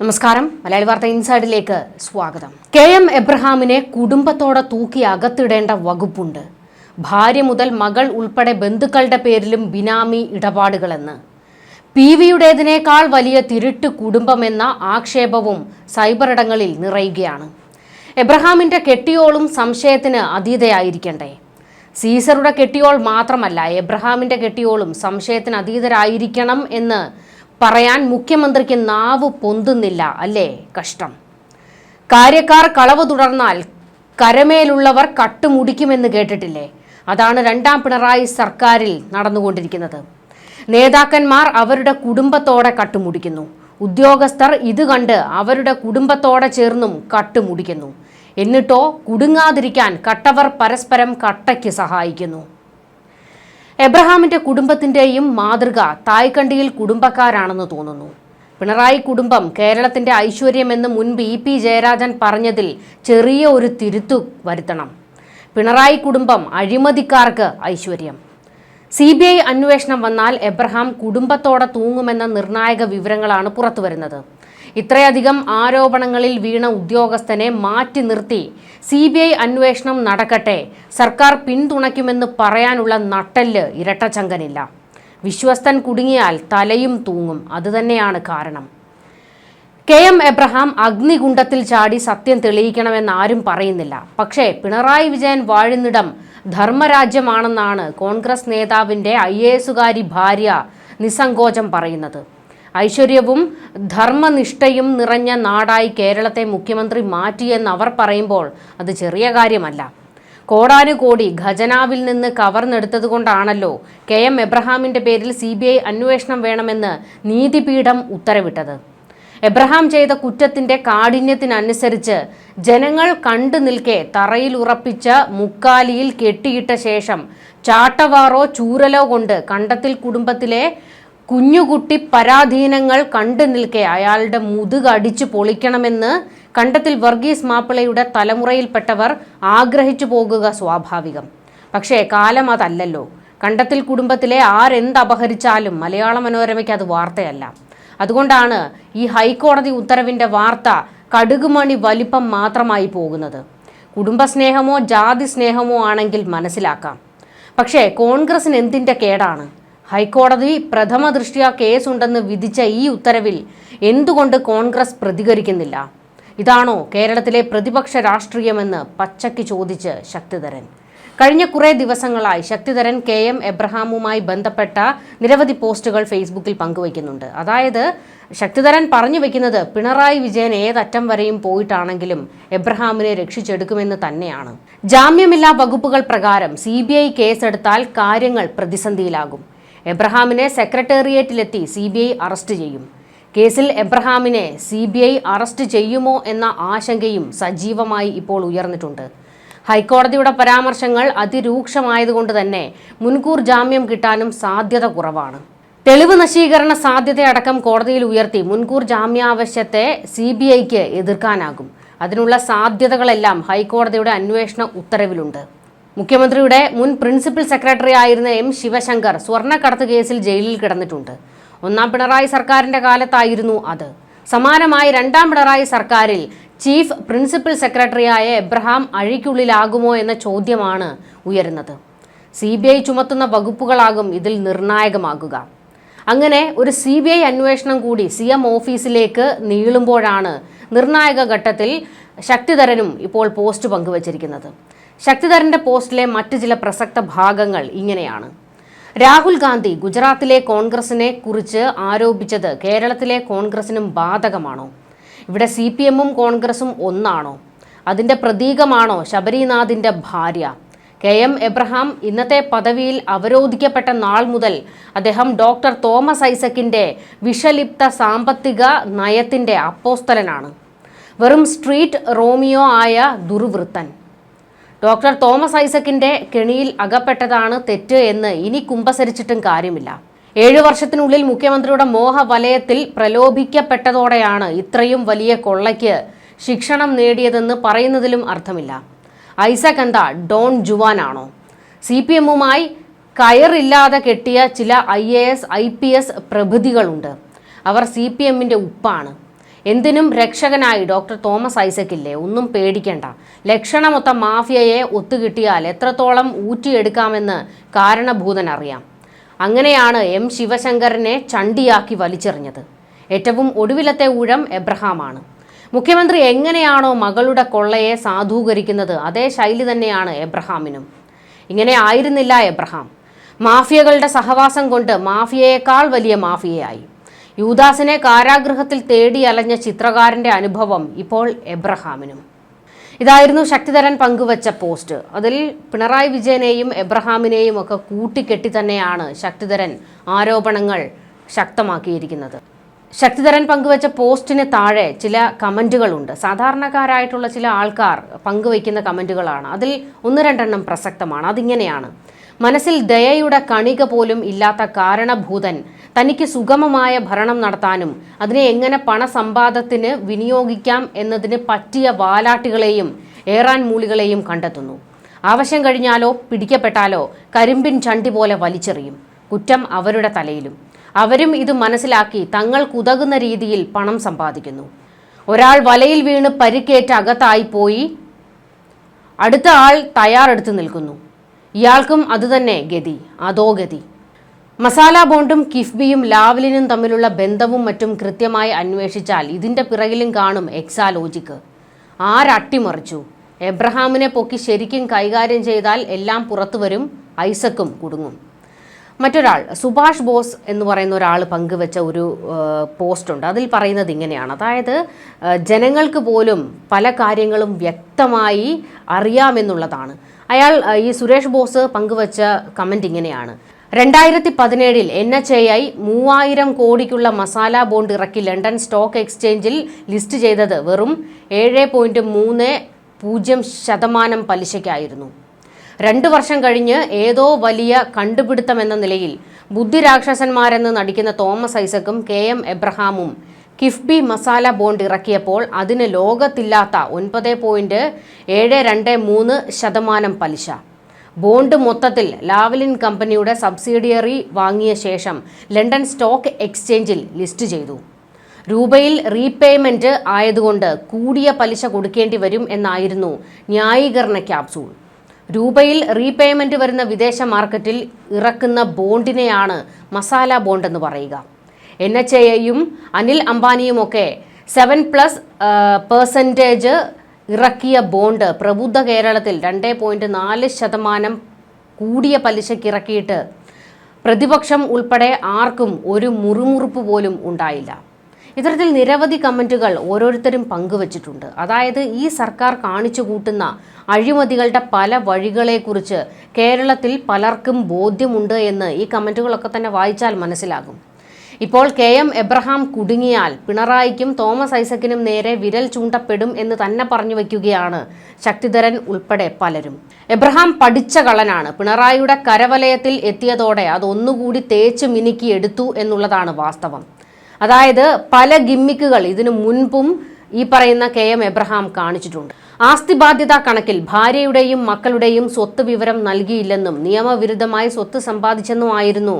നമസ്കാരം. മലയാളി വാർത്ത ഇൻസൈഡിലേക്ക് സ്വാഗതം. കെ എം എബ്രഹാമിനെ കുടുംബത്തോടെ തൂക്കി അകത്തിടേണ്ട വകുപ്പുണ്ട്. ഭാര്യ മുതൽ മകൾ ഉൾപ്പെടെ ബന്ധുക്കളുടെ പേരിലും ബിനാമി ഇടപാടുകളെന്ന്. പി വിയുടേതിനേക്കാൾ വലിയ തിരുട്ട് കുടുംബമെന്ന ആക്ഷേപവും സൈബറിടങ്ങളിൽ നിറയുകയാണ്. എബ്രഹാമിന്റെ കെട്ടിയോളും സംശയത്തിന് അതീതയായിരിക്കണ്ടേ? സീസറുടെ കെട്ടിയോൾ മാത്രമല്ല എബ്രഹാമിന്റെ കെട്ടിയോളും സംശയത്തിന് അതീതരായിരിക്കണം എന്ന് പറയാൻ മുഖ്യമന്ത്രിക്ക് നാവ് പൊന്തുന്നില്ല അല്ലേ? കഷ്ടം. കാര്യക്കാർ കളവ് തുടർന്നാൽ കരമേലുള്ളവർ കട്ടുമുടിക്കുമെന്ന് കേട്ടിട്ടില്ലേ? അതാണ് രണ്ടാം പിണറായി സർക്കാരിൽ നടന്നുകൊണ്ടിരിക്കുന്നത്. നേതാക്കന്മാർ അവരുടെ കുടുംബത്തോടെ കട്ടുമുടിക്കുന്നു. ഉദ്യോഗസ്ഥർ ഇത് കണ്ട് അവരുടെ കുടുംബത്തോടെ ചേർന്നും കട്ടുമുടിക്കുന്നു. എന്നിട്ടോ കുടുങ്ങാതിരിക്കാൻ കട്ടവർ പരസ്പരം കട്ടയ്ക്ക് സഹായിക്കുന്നു. എബ്രഹാമിന്റെ കുടുംബത്തിന്റെയും മാതൃക തായ്ക്കണ്ടിയിൽ കുടുംബക്കാരാണെന്ന് തോന്നുന്നു. പിണറായി കുടുംബം കേരളത്തിന്റെ ഐശ്വര്യമെന്ന് മുൻപ് ഇ പി ജയരാജൻ പറഞ്ഞതിൽ ചെറിയ ഒരു തിരുത്തു വരുത്തണം. പിണറായി കുടുംബം അഴിമതിക്കാർക്ക് ഐശ്വര്യം. സി ബി ഐ അന്വേഷണം വന്നാൽ എബ്രഹാം കുടുംബത്തോടെ തൂങ്ങുമെന്ന നിർണായക വിവരങ്ങളാണ് പുറത്തുവരുന്നത്. ഇത്രയധികം ആരോപണങ്ങളിൽ വീണ ഉദ്യോഗസ്ഥനെ മാറ്റി നിർത്തി സി ബി ഐ അന്വേഷണം നടക്കട്ടെ. സർക്കാർ പിന്തുണയ്ക്കുമെന്ന് പറയാനുള്ള നട്ടൽ ഇരട്ടച്ചങ്കനില്ല. വിശ്വസ്തൻ കുടുങ്ങിയാൽ തലയും തൂങ്ങും. അതുതന്നെയാണ് കാരണം. കെ എം എബ്രഹാം അഗ്നികുണ്ടത്തിൽ ചാടി സത്യം തെളിയിക്കണമെന്ന് ആരും പറയുന്നില്ല. പക്ഷേ പിണറായി വിജയൻ വാഴുന്നിടം ധർമ്മരാജ്യമാണെന്നാണ് കോൺഗ്രസ് നേതാവിന്റെ ഐ എ എസുകാരി ഭാര്യ നിസ്സങ്കോചം പറയുന്നത്. ഐശ്വര്യവും ധർമ്മനിഷ്ഠയും നിറഞ്ഞ നാടായി കേരളത്തെ മുഖ്യമന്ത്രി മാറ്റിയെന്ന് അവർ പറയുമ്പോൾ അത് ചെറിയ കാര്യമല്ല. കോടാനുകോടി ഖജനാവിൽ നിന്ന് കവർന്നെടുത്തതുകൊണ്ടാണല്ലോ കെ എം എബ്രഹാമിന്റെ പേരിൽ സി ബി ഐ അന്വേഷണം വേണമെന്ന് നീതിപീഠം ഉത്തരവിട്ടത്. എബ്രഹാം ചെയ്ത കുറ്റത്തിന്റെ കാഠിന്യത്തിനനുസരിച്ച് ജനങ്ങൾ കണ്ടു നിൽക്കെ തറയിൽ ഉറപ്പിച്ച മുക്കാലിയിൽ കെട്ടിയിട്ട ശേഷം ചാട്ടവാറോ ചൂരലോ കൊണ്ട് കണ്ടത്തിൽ കുടുംബത്തിലെ കുഞ്ഞുകുട്ടി പരാധീനങ്ങൾ കണ്ടു നിൽക്കെ അയാളുടെ മുതുക് അടിച്ചു പൊളിക്കണമെന്ന് കണ്ടത്തിൽ വർഗീസ് മാപ്പിളയുടെ തലമുറയിൽപ്പെട്ടവർ ആഗ്രഹിച്ചു പോകുക സ്വാഭാവികം. പക്ഷേ കാലം അതല്ലല്ലോ. കണ്ടത്തിൽ കുടുംബത്തിലെ ആരെന്ത് അപഹരിച്ചാലും മലയാള മനോരമയ്ക്ക് അത് വാർത്തയല്ല. അതുകൊണ്ടാണ് ഈ ഹൈക്കോടതി ഉത്തരവിന്റെ വാർത്ത കടുകുമണി വലിപ്പം മാത്രമായി പോകുന്നത്. കുടുംബസ്നേഹമോ ജാതി സ്നേഹമോ ആണെങ്കിൽ മനസ്സിലാക്കാം. പക്ഷേ കോൺഗ്രസിന് എന്തിന്റെ കേടാണ്? ഹൈക്കോടതി പ്രഥമ ദൃഷ്ട്യാ കേസുണ്ടെന്ന് വിധിച്ച ഈ ഉത്തരവിൽ എന്തുകൊണ്ട് കോൺഗ്രസ് പ്രതികരിക്കുന്നില്ല? ഇതാണോ കേരളത്തിലെ പ്രതിപക്ഷ രാഷ്ട്രീയമെന്ന് പച്ചയ്ക്ക് ചോദിച്ച് ശക്തിധരൻ. കഴിഞ്ഞ കുറേ ദിവസങ്ങളായി ശക്തിധരൻ കെ എം എബ്രഹാമുമായി ബന്ധപ്പെട്ട നിരവധി പോസ്റ്റുകൾ ഫേസ്ബുക്കിൽ പങ്കുവയ്ക്കുന്നുണ്ട്. അതായത് ശക്തിധരൻ പറഞ്ഞു വെക്കുന്നത് പിണറായി വിജയൻ ഏതറ്റം വരെയും പോയിട്ടാണെങ്കിലും എബ്രഹാമിനെ രക്ഷിച്ചെടുക്കുമെന്ന് തന്നെയാണ്. ജാമ്യമില്ലാ വകുപ്പുകൾ പ്രകാരം സി ബി ഐ കേസെടുത്താൽ കാര്യങ്ങൾ പ്രതിസന്ധിയിലാകും. എബ്രഹാമിനെ സെക്രട്ടേറിയറ്റിലെത്തി സി ബി ഐ അറസ്റ്റ് ചെയ്യും. കേസിൽ എബ്രഹാമിനെ സി ബി ഐ അറസ്റ്റ് ചെയ്യുമോ എന്ന ആശങ്കയും സജീവമായി ഇപ്പോൾ ഉയർന്നിട്ടുണ്ട്. ഹൈക്കോടതിയുടെ പരാമർശങ്ങൾ അതിരൂക്ഷമായതുകൊണ്ട് തന്നെ മുൻകൂർ ജാമ്യം കിട്ടാനും സാധ്യത കുറവാണ്. തെളിവ് നശീകരണ സാധ്യതയടക്കം കോടതിയിൽ ഉയർത്തി മുൻകൂർ ജാമ്യാവശ്യത്തെ സി ബി ഐക്ക് എതിർക്കാനാകും. അതിനുള്ള സാധ്യതകളെല്ലാം ഹൈക്കോടതിയുടെ അന്വേഷണ ഉത്തരവിലുണ്ട്. മുഖ്യമന്ത്രിയുടെ മുൻ പ്രിൻസിപ്പൽ സെക്രട്ടറി ആയിരുന്ന എം ശിവശങ്കർ സ്വർണക്കടത്ത് കേസിൽ ജയിലിൽ കിടന്നിട്ടുണ്ട്. ഒന്നാം പിണറായി സർക്കാരിന്റെ കാലത്തായിരുന്നു അത്. സമാനമായി രണ്ടാം പിണറായി സർക്കാരിൽ ചീഫ് പ്രിൻസിപ്പൽ സെക്രട്ടറിയായ എബ്രഹാം അഴിക്കുള്ളിലാകുമോ എന്ന ചോദ്യമാണ് ഉയരുന്നത്. സി ബി ഐ ചുമത്തുന്ന വകുപ്പുകളാകും ഇതിൽ നിർണായകമാകുക. അങ്ങനെ ഒരു സി ബി ഐ അന്വേഷണം കൂടി സി എം ഓഫീസിലേക്ക് നീളുമ്പോഴാണ് നിർണായക ഘട്ടത്തിൽ ശക്തിധരനും ഇപ്പോൾ പോസ്റ്റ് പങ്കുവച്ചിരിക്കുന്നത്. ശക്തിധരന്റെ പോസ്റ്റിലെ മറ്റു ചില പ്രസക്ത ഭാഗങ്ങൾ ഇങ്ങനെയാണ്. രാഹുൽ ഗാന്ധി ഗുജറാത്തിലെ കോൺഗ്രസിനെ കുറിച്ച് ആരോപിച്ചത് കേരളത്തിലെ കോൺഗ്രസിനും ബാധകമാണോ? ഇവിടെ സി പി എമ്മും കോൺഗ്രസും ഒന്നാണോ? അതിന്റെ പ്രതീകമാണോ ശബരിനാഥിന്റെ ഭാര്യ? കെ എം എബ്രഹാം ഇന്നത്തെ പദവിയിൽ അവരോധിക്കപ്പെട്ട നാൾ മുതൽ അദ്ദേഹം ഡോക്ടർ തോമസ് ഐസക്കിന്റെ വിഷലിപ്ത സാമ്പത്തിക നയത്തിന്റെ അപ്പോസ്തലനാണ്. വെറും സ്ട്രീറ്റ് റോമിയോ ആയ ദുർവൃത്തൻ. ഡോക്ടർ തോമസ് ഐസക്കിന്റെ കെണിയിൽ അകപ്പെട്ടതാണ് തെറ്റ് എന്ന് ഇനി കുമ്പസരിച്ചിട്ടും കാര്യമില്ല. ഏഴു വർഷത്തിനുള്ളിൽ മുഖ്യമന്ത്രിയുടെ മോഹ വലയത്തിൽ പ്രലോഭിക്കപ്പെട്ടതോടെയാണ് ഇത്രയും വലിയ കൊള്ളയ്ക്ക് ശിക്ഷണം നേടിയതെന്ന് പറയുന്നതിലും അർത്ഥമില്ല. ഐസക് എന്താ ഡോൺ ജുവാനാണോ? സി പി എമ്മുമായി കയറില്ലാതെ കെട്ടിയ ചില I A S I P S പ്രഭൃതികളുണ്ട് അവർ സി പി എമ്മിന്റെ ഉപ്പാണ്. എന്തിനും രക്ഷകനായി ഡോക്ടർ തോമസ് ഐസക്കില്ലേ? ഒന്നും പേടിക്കേണ്ട. ലക്ഷണമൊത്ത മാഫിയയെ ഒത്തുകിട്ടിയാൽ എത്രത്തോളം ഊറ്റിയെടുക്കാമെന്ന് കാരണഭൂതൻ അറിയാം. അങ്ങനെയാണ് എം ശിവശങ്കരനെ ചണ്ടിയാക്കി വലിച്ചെറിഞ്ഞത്. ഏറ്റവും ഒടുവിലത്തെ ഊഴം എബ്രഹാമാണ്. മുഖ്യമന്ത്രി എങ്ങനെയാണോ മകളുടെ കൊള്ളയെ സാധൂകരിക്കുന്നത് അതേ ശൈലി തന്നെയാണ് എബ്രഹാമിനും. ഇങ്ങനെ ആയിരുന്നില്ല എബ്രഹാം. മാഫിയകളുടെ സഹവാസം കൊണ്ട് മാഫിയയേക്കാൾ വലിയ മാഫിയയായി. യൂദാസിനെ കാരാഗൃഹത്തിൽ തേടി അലഞ്ഞ ചിത്രകാരന്റെ അനുഭവം ഇപ്പോൾ എബ്രഹാമിനും. ഇതായിരുന്നു ശക്തിധരൻ പങ്കുവച്ച പോസ്റ്റ്. അതിൽ പിണറായി വിജയനെയും എബ്രഹാമിനെയും ഒക്കെ കൂട്ടിക്കെട്ടി തന്നെയാണ് ശക്തിധരൻ ആരോപണങ്ങൾ ശക്തമാക്കിയിരിക്കുന്നത്. ശക്തിധരൻ പങ്കുവച്ച പോസ്റ്റിന് താഴെ ചില കമന്റുകളുണ്ട് സാധാരണക്കാരായിട്ടുള്ള ചില ആൾക്കാർ പങ്കുവയ്ക്കുന്ന കമന്റുകളാണ് അതിൽ ഒന്ന് രണ്ടെണ്ണം പ്രസക്തമാണ്. അതിങ്ങനെയാണ്. മനസ്സിൽ ദയയുടെ കണിക പോലും ഇല്ലാത്ത കാരണഭൂതൻ തനിക്ക് സുഗമമായ ഭരണം നടത്താനും അതിനെ എങ്ങനെ പണസമ്പാദത്തിന് വിനിയോഗിക്കാം എന്നതിന് പറ്റിയ വാലാട്ടികളെയും ഏറാൻ മൂളികളെയും കണ്ടെത്തുന്നു. ആവശ്യം കഴിഞ്ഞാലോ പിടിക്കപ്പെട്ടാലോ കരിമ്പിൻ ചണ്ടി പോലെ വലിച്ചെറിയും. കുറ്റം അവരുടെ തലയിലും. അവരും ഇത് മനസ്സിലാക്കി തങ്ങൾക്കുതകുന്ന രീതിയിൽ പണം സമ്പാദിക്കുന്നു. ഒരാൾ വലയിൽ വീണ് പരിക്കേറ്റ് അകത്തായി പോയി. അടുത്ത ആൾ തയ്യാറെടുത്ത് നിൽക്കുന്നു. ഇയാൾക്കും അതുതന്നെ ഗതി അതോ ഗതി. മസാല ബോണ്ടും കിഫ്ബിയും ലാവലിനും തമ്മിലുള്ള ബന്ധവും മറ്റും കൃത്യമായി അന്വേഷിച്ചാൽ ഇതിന്റെ പിറകിലും കാണും എക്സാലോജിക്ക്. ആരട്ടിമറിച്ചു. എബ്രഹാമിനെ പൊക്കി ശരിക്കും കൈകാര്യം ചെയ്താൽ എല്ലാം പുറത്തു വരും ഐസക്കും കുടുങ്ങും. മറ്റൊരാൾ സുഭാഷ് ബോസ് എന്ന് പറയുന്ന ഒരാൾ പങ്കുവെച്ച ഒരു പോസ്റ്റുണ്ട്. അതിൽ പറയുന്നത് ഇങ്ങനെയാണ്. അതായത് ജനങ്ങൾക്ക് പോലും പല കാര്യങ്ങളും വ്യക്തമായി അറിയാമെന്നുള്ളതാണ് അയാൾ ഈ സുരേഷ് ബോസ് പങ്കുവച്ച കമന്റ് ഇങ്ങനെയാണ്. രണ്ടായിരത്തി പതിനേഴിൽ എൻ എച്ച് എ ഐ മൂവായിരം കോടിക്കുള്ള മസാല ബോണ്ട് ഇറക്കി ലണ്ടൻ സ്റ്റോക്ക് എക്സ്ചേഞ്ചിൽ ലിസ്റ്റ് ചെയ്തത് വെറും ഏഴ് പോയിന്റ് മൂന്ന് പൂജ്യം ശതമാനം പലിശയ്ക്കായിരുന്നു. രണ്ടു വർഷം കഴിഞ്ഞ് ഏതോ വലിയ കണ്ടുപിടുത്തം എന്ന നിലയിൽ ബുദ്ധിരാക്ഷസന്മാരെന്ന് നടിക്കുന്ന തോമസ് ഐസക്കും കെ എം എബ്രഹാമും കിഫ്ബി മസാല ബോണ്ട് ഇറക്കിയപ്പോൾ അതിന് ലോകത്തില്ലാത്ത ഒൻപത് പോയിന്റ് ഏഴ് രണ്ട് മൂന്ന് ശതമാനം പലിശ. ബോണ്ട് മൊത്തത്തിൽ ലാവലിൻ കമ്പനിയുടെ സബ്സിഡിയറി വാങ്ങിയ ശേഷം ലണ്ടൻ സ്റ്റോക്ക് എക്സ്ചേഞ്ചിൽ ലിസ്റ്റ് ചെയ്തു. രൂപയിൽ റീപേയ്മെന്റ് ആയതുകൊണ്ട് കൂടിയ പലിശ കൊടുക്കേണ്ടി വരും എന്നായിരുന്നു ന്യായീകരണ ക്യാപ്സൂൾ. രൂപയിൽ റീപേയ്മെന്റ് വരുന്ന വിദേശ മാർക്കറ്റിൽ ഇറക്കുന്ന ബോണ്ടിനെയാണ് മസാല ബോണ്ട് എന്ന് പറയുക. എൻ എച്ച് എയും അനിൽ അംബാനിയുമൊക്കെ സെവൻ പ്ലസ് പെർസെന്റേജ് ഇറക്കിയ ബോണ്ട് പ്രബുദ്ധ കേരളത്തിൽ രണ്ട് പോയിന്റ് നാല് ശതമാനം കൂടിയ പലിശയ്ക്ക് ഇറക്കിയിട്ട് പ്രതിപക്ഷം ഉൾപ്പെടെ ആർക്കും ഒരു മുറുമുറുപ്പ് പോലും ഉണ്ടായില്ല. ഇത്തരത്തിൽ നിരവധി കമന്റുകൾ ഓരോരുത്തരും പങ്കുവച്ചിട്ടുണ്ട്. അതായത് ഈ സർക്കാർ കാണിച്ചു കൂട്ടുന്ന അഴിമതികളുടെ പല വഴികളെക്കുറിച്ച് കേരളത്തിൽ പലർക്കും ബോധ്യമുണ്ട് എന്ന് ഈ കമന്റുകളൊക്കെ തന്നെ വായിച്ചാൽ മനസ്സിലാകും. ഇപ്പോൾ കെ എം എബ്രഹാം കുടുങ്ങിയാൽ പിണറായിക്കും തോമസ് ഐസക്കിനും നേരെ വിരൽ ചൂണ്ടപ്പെടും എന്ന് തന്നെ പറഞ്ഞു വയ്ക്കുകയാണ് ശക്തിധരൻ ഉൾപ്പെടെ പലരും. എബ്രഹാം പഠിച്ച കള്ളനാണ്. പിണറായിയുടെ കരവലയത്തിൽ എത്തിയതോടെ അതൊന്നുകൂടി തേച്ച് മിനുക്കി എടുത്തു എന്നുള്ളതാണ് വാസ്തവം. അതായത് പല ഗിമ്മിക്കുകൾ ഇതിനു മുൻപും ഈ പറയുന്ന കെ എം എബ്രഹാം കാണിച്ചിട്ടുണ്ട്. ആസ്തി ബാധ്യതാ കണക്കിൽ ഭാര്യയുടെയും മക്കളുടെയും സ്വത്ത് വിവരം നൽകിയില്ലെന്നും നിയമവിരുദ്ധമായി സ്വത്ത് സമ്പാദിച്ചെന്നുമായിരുന്നു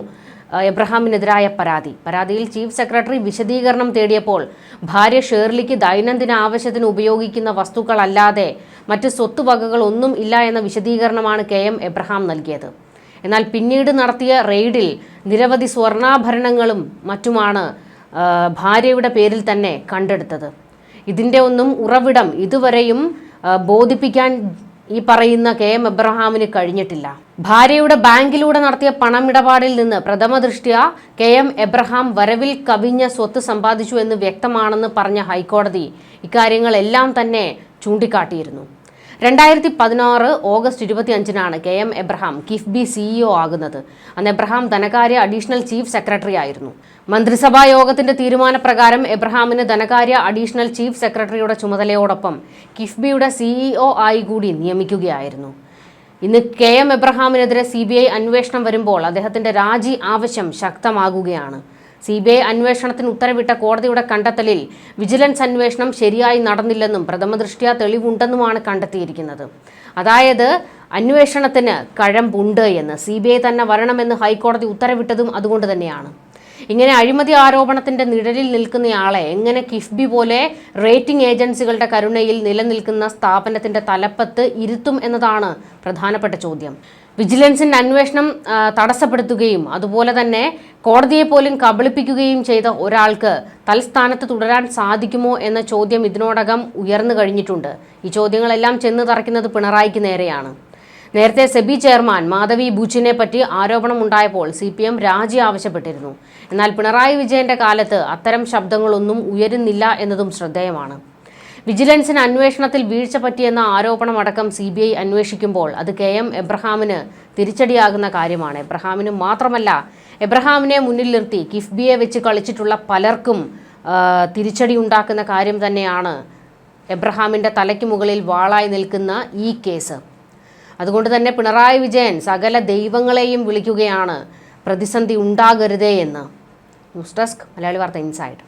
എബ്രഹാമിനെതിരായ പരാതി. പരാതിയിൽ ചീഫ് സെക്രട്ടറി വിശദീകരണം തേടിയപ്പോൾ ഭാര്യ ഷേർലിക്ക് ദൈനംദിന ആവശ്യത്തിന് ഉപയോഗിക്കുന്ന വസ്തുക്കളല്ലാതെ മറ്റ് സ്വത്തുവകകൾ ഒന്നും ഇല്ല എന്ന വിശദീകരണമാണ് കെ എം എബ്രഹാം നൽകിയത്. എന്നാൽ പിന്നീട് നടത്തിയ റെയ്ഡിൽ നിരവധി സ്വർണാഭരണങ്ങളും മറ്റുമാണ് ഭാര്യയുടെ പേരിൽ തന്നെ കണ്ടെടുത്തത്. ഇതിന്റെ ഒന്നും ഉറവിടം ഇതുവരെയും ബോധിപ്പിക്കാൻ ഈ പറയുന്ന കെ എം എബ്രഹാമിന് കഴിഞ്ഞിട്ടില്ല. ഭാര്യയുടെ ബാങ്കിലൂടെ നടത്തിയ പണമിടപാടിൽ നിന്ന് പ്രഥമ ദൃഷ്ട്യ കെ എം എബ്രഹാം വരവിൽ കവിഞ്ഞ സ്വത്ത് സമ്പാദിച്ചു എന്ന് വ്യക്തമാണെന്ന് പറഞ്ഞ ഹൈക്കോടതി ഇക്കാര്യങ്ങളെല്ലാം തന്നെ ചൂണ്ടിക്കാട്ടിയിരുന്നു. രണ്ടായിരത്തി പതിനാറ് ഓഗസ്റ്റ് ഇരുപത്തി അഞ്ചിനാണ് K M Abraham KIIFB CEO ആകുന്നത്. അന്ന് എബ്രഹാം ധനകാര്യ അഡീഷണൽ ചീഫ് സെക്രട്ടറി ആയിരുന്നു. മന്ത്രിസഭാ യോഗത്തിന്റെ തീരുമാനപ്രകാരം എബ്രഹാമിന് ധനകാര്യ അഡീഷണൽ ചീഫ് സെക്രട്ടറിയുടെ ചുമതലയോടൊപ്പം കിഫ്ബിയുടെ സിഇഒ ആയി കൂടി നിയമിക്കുകയായിരുന്നു. ഇന്ന് കെ എം എബ്രഹാമിനെതിരെ സി ബി ഐ അന്വേഷണം വരുമ്പോൾ അദ്ദേഹത്തിന്റെ രാജി ആവശ്യം ശക്തമാകുകയാണ്. സി ബി ഐ അന്വേഷണത്തിന് ഉത്തരവിട്ട കോടതിയുടെ കണ്ടെത്തലിൽ വിജിലൻസ് അന്വേഷണം ശരിയായി നടന്നില്ലെന്നും പ്രഥമദൃഷ്ട്യാ തെളിവുണ്ടെന്നുമാണ് കണ്ടെത്തിയിരിക്കുന്നത്. അതായത് അന്വേഷണത്തിന് കഴമ്പുണ്ട് എന്ന് സി ബി ഐ തന്നെ വരണമെന്ന് ഹൈക്കോടതി ഉത്തരവിട്ടതും അതുകൊണ്ട് തന്നെയാണ്. ഇങ്ങനെ അഴിമതി ആരോപണത്തിന്റെ നിഴലിൽ നിൽക്കുന്നയാളെ എങ്ങനെ കിഫ്ബി പോലെ റേറ്റിംഗ് ഏജൻസികളുടെ കരുണയിൽ നിലനിൽക്കുന്ന സ്ഥാപനത്തിന്റെ തലപ്പത്ത് ഇരുത്തും എന്നതാണ് പ്രധാനപ്പെട്ട ചോദ്യം. വിജിലൻസിന്റെ അന്വേഷണം തടസ്സപ്പെടുത്തുകയും അതുപോലെ തന്നെ കോടതിയെ പോലും കബളിപ്പിക്കുകയും ചെയ്ത ഒരാൾക്ക് തൽസ്ഥാനത്ത് തുടരാൻ സാധിക്കുമോ എന്ന ചോദ്യം ഇതിനോടകം ഉയർന്നു കഴിഞ്ഞിട്ടുണ്ട്. ഈ ചോദ്യങ്ങളെല്ലാം ചെന്ന് തറയ്ക്കുന്നത് പിണറായിക്ക് നേരെയാണ്. നേരത്തെ സെബി ചെയർമാൻ മാധവി ബുച്ചിനെ പറ്റി ആരോപണമുണ്ടായപ്പോൾ സി പി എം രാജി ആവശ്യപ്പെട്ടിരുന്നു. എന്നാൽ പിണറായി വിജയന്റെ കാലത്ത് അത്തരം ശബ്ദങ്ങളൊന്നും ഉയരുന്നില്ല എന്നതും ശ്രദ്ധേയമാണ്. വിജിലൻസിന് അന്വേഷണത്തിൽ വീഴ്ച പറ്റിയെന്ന ആരോപണമടക്കം സി ബി ഐ അന്വേഷിക്കുമ്പോൾ അത് കെ എം എബ്രഹാമിന് തിരിച്ചടിയാകുന്ന കാര്യമാണ്. എബ്രഹാമിന് മാത്രമല്ല എബ്രഹാമിനെ മുന്നിൽ നിർത്തി കിഫ്ബിയെ വെച്ച് കളിച്ചിട്ടുള്ള പലർക്കും തിരിച്ചടി ഉണ്ടാക്കുന്ന കാര്യം തന്നെയാണ് എബ്രഹാമിന്റെ തലയ്ക്ക് മുകളിൽ വാളായി നിൽക്കുന്ന ഈ കേസ്. അതുകൊണ്ട് തന്നെ പിണറായി വിജയൻ സകല ദൈവങ്ങളെയും വിളിക്കുകയാണ് പ്രതിസന്ധി ഉണ്ടാകരുതേ എന്ന്. ന്യൂസ് ഡെസ്ക് മലയാളി വാർത്ത ഇൻസൈഡ്.